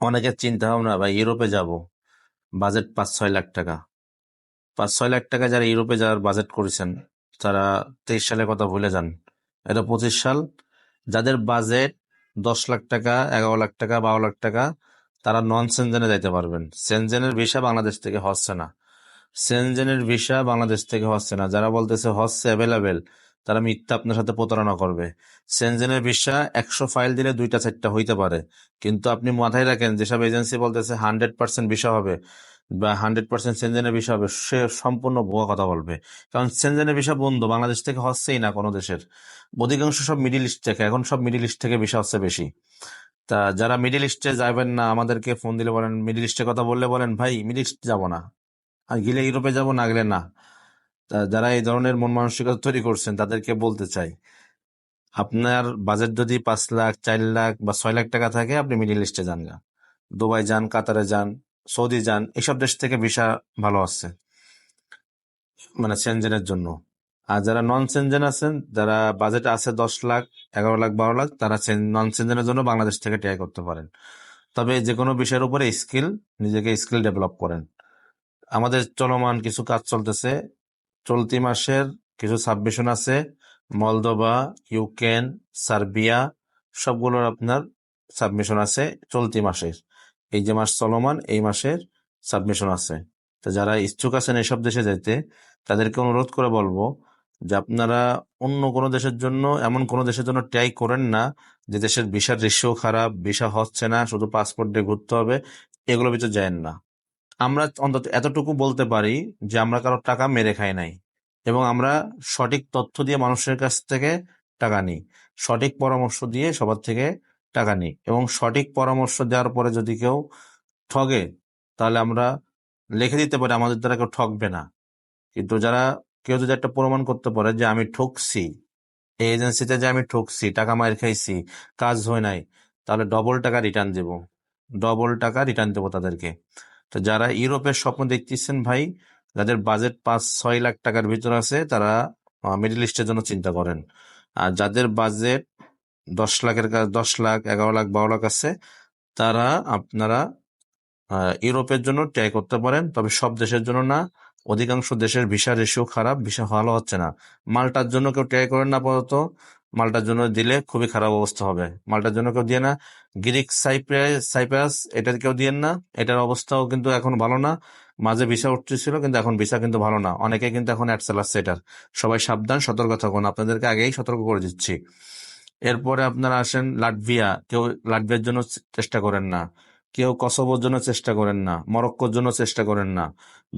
অনেকের চিন্তা ভাবনা ভাই, ইউরোপে যাব, বাজেট পাঁচ ছয় লাখ টাকা। পাঁচ ছয় লাখ টাকা যারা ইউরোপে যাওয়ার বাজেট করেছেন, তারা তেইশ সালের কথা ভুলে যান। এটা পঁচিশ সাল। যাদের বাজেট দশ লাখ টাকা, এগারো লাখ টাকা, বারো লাখ টাকা, তারা নন সেনজেনে যাইতে পারবেন। সেনজেনের ভিসা বাংলাদেশ থেকে হচ্ছে না। সেনজেনের ভিসা বাংলাদেশ থেকে হচ্ছে না। যারা বলতেছে হচ্ছে অ্যাভেলেবেল তারা মিথ্যা আপনার সাথে প্রতারণা করবে। সেনজেনের ভিসা একশো ফাইল দিলে দুইটা চারটা হইতে পারে। কিন্তু আপনি মাথায় রাখেন, যেসব এজেন্সি বলতেছে হান্ড্রেড পার্সেন্ট ভিসা হবে বা হান্ড্রেড পার্সেন্ট সেনজেনের ভিসা হবে, সে সম্পূর্ণ ভুয়া কথা বলবে। কারণ সেনজেনের ভিসা বন্ধ বাংলাদেশ থেকে হচ্ছেই না কোনো দেশের। অধিকাংশ সব মিডিল ইস্ট থেকে, এখন সব মিডিল ইস্ট থেকে ভিসা হচ্ছে বেশি। তা যারা মিডিল ইস্টে যাবেন না, আমাদেরকে ফোন দিলে বলেন, মিডিল ইস্টের কথা বললে বলেন, ভাই, মিডিল ইস্ট যাব না। আর গেলে ইউরোপে যাব না, গেলে না। যারা এই ধরনের মন মানসিকতা তৈরি করছেন, তাদেরকে বলতে চাই, আপনার বাজেট যদি পাঁচ লাখ, চার লাখ বা ছয় লাখ টাকা থাকে, আপনি মিডিল ইস্টে যান গা। দুবাই যান, কাতারে যান, সৌদি যান এইসব দেশ থেকে ভিসা ভালো আছে মানে সেনজেনের জন্য। আর যারা নন সেনজেন আছেন, যারা বাজেট আছে দশ লাখ, এগারো লাখ, বারো লাখ, তারা নন সেনজেনের জন্য বাংলাদেশ থেকে ট্রাই করতে পারেন। তবে যে কোনো বিষয়ের উপরে স্কিল নিজেকে স্কিল ডেভেলপ করেন। আমাদের চলমান কিছু কাজ চলতেছে চলতি মাসের কিছু সাবমিশন আছে। মলদোভা, ইউক্রেন, সার্বিয়া, সবগুলোর আপনার সাবমিশন আছে চলতি মাসের। এই যে মাস চলমান, এই মাসের সাবমিশন আছে। তো যারা ইচ্ছুক আছেন এসব দেশে যেতে তাদেরকে অনুরোধ করে বলব যে আপনারা অন্য কোনো দেশের জন্য, এমন কোনো দেশের জন্য ট্রাই করেন না যে দেশের ভিসার রেশিও খারাপ ভিসা হচ্ছে না, শুধু পাসপোর্ট দিয়ে ঘুরতে হবে এগুলো ভিতরে যায় না। আমরা অন্তত এতটুকু বলতে পারি যে আমরা কারও টাকা মেরে খাই নাই এবং আমরা সঠিক তথ্য দিয়ে মানুষের কাছ থেকে টাকা নিই। সঠিক পরামর্শ দিয়ে সবার থেকে টাকা নিই এবং সঠিক পরামর্শ দেওয়ার পরে যদি কেউ ঠগে, তাহলে আমরা লিখে দিতে পারি, আমাদের দ্বারা কেউ ঠকবে না। কিন্তু যারা, কেউ যদি একটা প্রমাণ করতে পারে যে আমি ঠকছি এই এজেন্সিতে যে আমি ঠকছি টাকা মায়ের খাইছি, কাজ হয় নাই, তাহলে ডবল টাকা রিটার্ন দেব। ডবল টাকা রিটার্ন দেবো তাদেরকে। তো যারা ইউরোপের স্বপ্ন দেখতেছেন ভাই, যাদের বাজেট পাঁচ, ছয় লাখ টাকার ভিতর আছে, তারা মিডল ইস্টের জন্য চিন্তা করেন। আর যাদের বাজেট দশ লাখের কাছে দশ লাখ, এগারো লাখ, বারো লাখ আছে, তারা আপনারা ইউরোপের জন্য ট্রাই করতে পারেন। তবে সব দেশের জন্য না, অধিকাংশ দেশের ভিসা রেশিও খারাপ ভিসা ভালো হচ্ছে না। মালটার জন্য কেউ ট্রাই করেন না আপাতত। মালটার জন্য দিলে খুবই খারাপ অবস্থা হবে। মালটার জন্য কেউ দিয়ে না। গ্রিক, সাইপ্রাস এটা কেউ দিয়েন না। এটার অবস্থাও কিন্তু এখন ভালো না। মাঝে ভিসা উঠতেছিল কিন্তু এখন ভিসা কিন্তু ভালো না। অনেকে কিন্তু এখন অ্যাড চালাচ্ছে এটার সবাই সাবধান, সতর্ক থাকুন। আপনাদেরকে আগেই সতর্ক করে দিচ্ছি। এরপরে আপনারা আসেন লাটভিয়া। কেউ লাটভিয়ার জন্য চেষ্টা করেন না। কেউ কসবোর জন্য চেষ্টা করেন না, মরক্কোর জন্য চেষ্টা করেন না।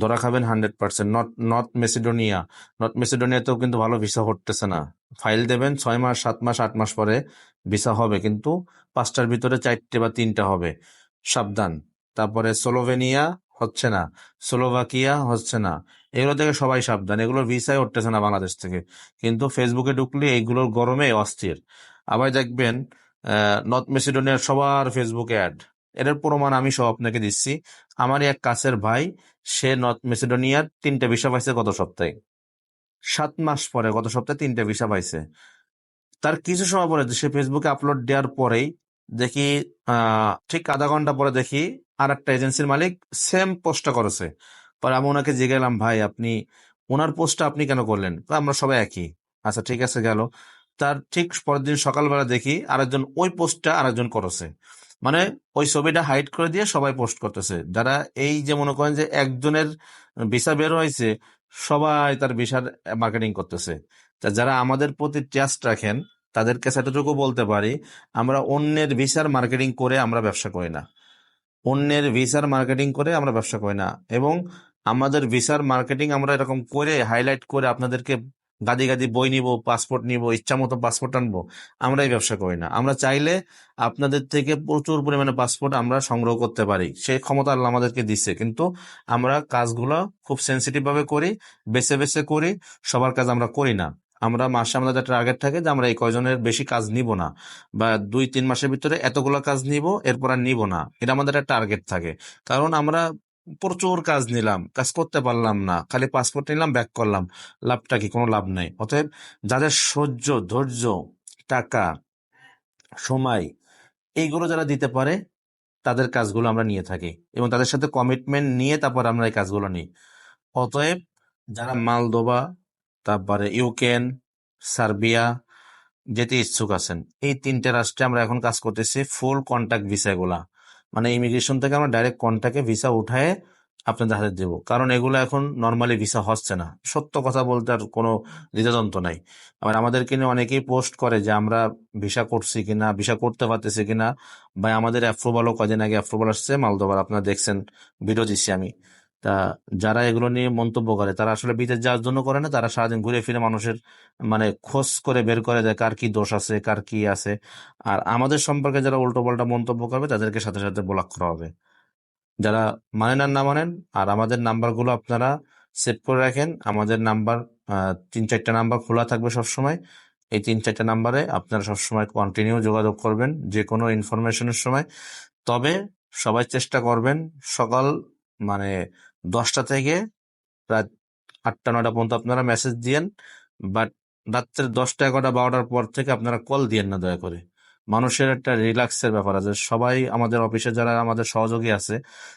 ধরা খাবেন hundred percent. North north Macedonia. North মেসিডোনিয়াতেও কিন্তু ভালো ভিসা হটতেছে না। ফাইল দেবেন, ছয় মাস, সাত মাস, আট মাস পরে ভিসা হবে, কিন্তু পাঁচটার ভিতরে চারটে বা তিনটা হবে। সাবধান। তারপরে সোলোভেনিয়া হচ্ছে না, স্লোভাকিয়া হচ্ছে না। এগুলো থেকে সবাই সাবধান। এগুলোর ভিসাই উঠতেছে না বাংলাদেশ থেকে। কিন্তু ফেসবুকে ঢুকলে এইগুলোর গরমে অস্থির। আবার দেখবেন নর্থ মেসিডোনিয়ার সবার ফেসবুকে অ্যাড। এটার প্রমাণ আমি সব আপনাকে দিচ্ছি। আমারই এক কাছের ভাই, সে নর্থ মেসিডোনিয়ার তিনটে ভিসা পাইছে গত সপ্তাহে। সাত মাস পরে, গত সপ্তাহে তিনটে ভিসা পাইছে। তার কিছু সময় পরে সে ফেসবুকে আপলোড দেওয়ার পরেই দেখি ঠিক আধা ঘণ্টা পরে দেখি আর একটা এজেন্সির মালিক সেম পোস্টটা করেছে। পরে আমি ওনাকে জিজ্ঞাসলাম ভাই, আপনি, ওনার পোস্টটা আপনি কেন করলেন? আমরা সবাই একই। আচ্ছা ঠিক আছে, গেল। তার ঠিক পরের দিন সকালবেলা দেখি আরেকজন ওই পোস্টটা আরেকজন করেছে। মানে ওই ছবিটা হাইড করে দিয়ে সবাই পোস্ট করতেছে। যারা এই যে মনে করেন যে একজনের ভিসা বের হয়েছে, সবাই তার ভিসার মার্কেটিং করতেছে। তা যারা আমাদের প্রতি ট্রাস্ট রাখেন তাদেরকে সেটাটুকু বলতে পারি, আমরা অন্যের ভিসার মার্কেটিং করে আমরা ব্যবসা করি না। অন্যের ভিসার মার্কেটিং করে আমরা ব্যবসা করি না। এবং আমাদের ভিসার মার্কেটিং আমরা এরকম করে হাইলাইট করে আপনাদেরকে গাদি গাদি বই নিব পাসপোর্ট নিব, ইচ্ছা মতো পাসপোর্ট আনব আমরা এই ব্যবসা করি না। আমরা চাইলে আপনাদের থেকে প্রচুর পরিমাণে পাসপোর্ট আমরা সংগ্রহ করতে পারি। সেই ক্ষমতা আল্লাহ আমাদেরকে দিচ্ছে কিন্তু আমরা কাজগুলো খুব সেন্সিটিভ ভাবে করি, বেছে বেছে করি, সবার কাজ আমরা করি না। আমরা মাসে আমাদের একটা টার্গেট থাকে যে আমরা এই কয়জনের বেশি কাজ নিব না। বা দুই, তিন মাসের ভিতরে এতগুলো কাজ নিব, এরপর আর নিব না। এটা আমাদের একটা টার্গেট থাকে। কারণ আমরা প্রচুর কাজ নিলাম, কাজ করতে পারলাম না, খালি পাসপোর্ট নিলাম ব্যাক করলাম, লাভটা কি? কোনো লাভ নাই। অতএব যাদের সহ্য, ধৈর্য, টাকা, সময়, এইগুলো যারা দিতে পারে, তাদের কাজগুলো আমরা নিয়ে থাকি এবং তাদের সাথে কমিটমেন্ট নিয়ে তারপর আমরা এই কাজগুলো নিই। অতএব যারা মালদোবা, তারপরে ইউক্রেন সার্বিয়া, যেতে ইচ্ছুক আছেন, এই তিনটে রাষ্ট্রে আমরা এখন কাজ করতেছি ফুল কন্ট্যাক্ট ভিসাগুলা মানে ইমিগ্রেশন থেকে আমরা ডাইরেক্ট কন্ট্যাক্টে ভিসা উঠায় আপনাদের হাতে দেবো। কারণ এগুলো এখন নর্মালি ভিসা হচ্ছে না। সত্য কথা বলতে আর কোনো হৃদযন্ত্র নাই। আবার আমাদেরকে নিয়ে অনেকেই পোস্ট করে যে আমরা ভিসা করছি কিনা ভিসা করতে পারতেছি কিনা, বা আমাদের অ্যাপ্রুভালও কদিন আগে অ্যাপ্রুভাল আসছে। মালদোবার আপনারা দেখছেন ভিডিও দিচ্ছি আমি। তা যারা এগুলো নিয়ে মন্তব্য করে, তারা আসলে বিদেশ যাওয়ার জন্য করে না, তারা সারাদিন ঘুরে ফিরে মানুষের মানে খোঁজ করে বের করে দেয় কার কি দোষ আছে, কার কি আছে। আর আমাদের সম্পর্কে যারা উল্টো পাল্টা মন্তব্য করবে, তাদেরকে সাথে সাথে ব্লক করা হবে যারা মানেন আর না মানেন, আর আমাদের নাম্বারগুলো আপনারা সেভ করে রাখেন। আমাদের নাম্বার তিন চারটা নাম্বার খোলা থাকবে সবসময়। এই তিন চারটা নাম্বারে আপনারা সবসময় কন্টিনিউ যোগাযোগ করবেন যে কোনো ইনফরমেশনের সময়। তবে সবাই চেষ্টা করবেন সকাল মানে দশটা থেকে রাত আটটা, নয়টা পর্যন্ত আপনারা মেসেজ দিয়েন। বাট রাত্রের দশটা, এগারোটা, বারোটার পর থেকে আপনারা কল দিয়েন না দয়া করে। মানুষের একটা রিল্যাক্সের ব্যাপার আছে। সবাই আমাদের অফিসে যারা আমাদের সহযোগী আছে,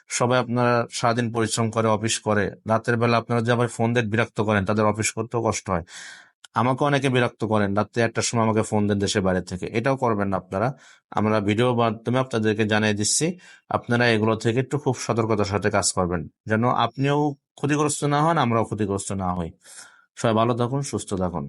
সবাই আপনারা সারাদিন পরিশ্রম করে অফিস করে। রাতের বেলা আপনারা যে আবার ফোন দিয়ে বিরক্ত করেন, তাদের অফিস করতেও কষ্ট হয়। আমাকে অনেকে বিরক্ত করেন, রাত্রে একটার সময় আমাকে ফোন দেন দেশের বাইরে থেকে। এটাও করবেন না আপনারা। আমরা ভিডিও মাধ্যমে আপনাদেরকে জানিয়ে দিচ্ছি, আপনারা এগুলো থেকে একটু খুব সতর্কতার সাথে কাজ করবেন, যেন আপনিও ক্ষতিগ্রস্ত না হন, আমরাও ক্ষতিগ্রস্ত না হই। সবাই ভালো থাকুন, সুস্থ থাকুন।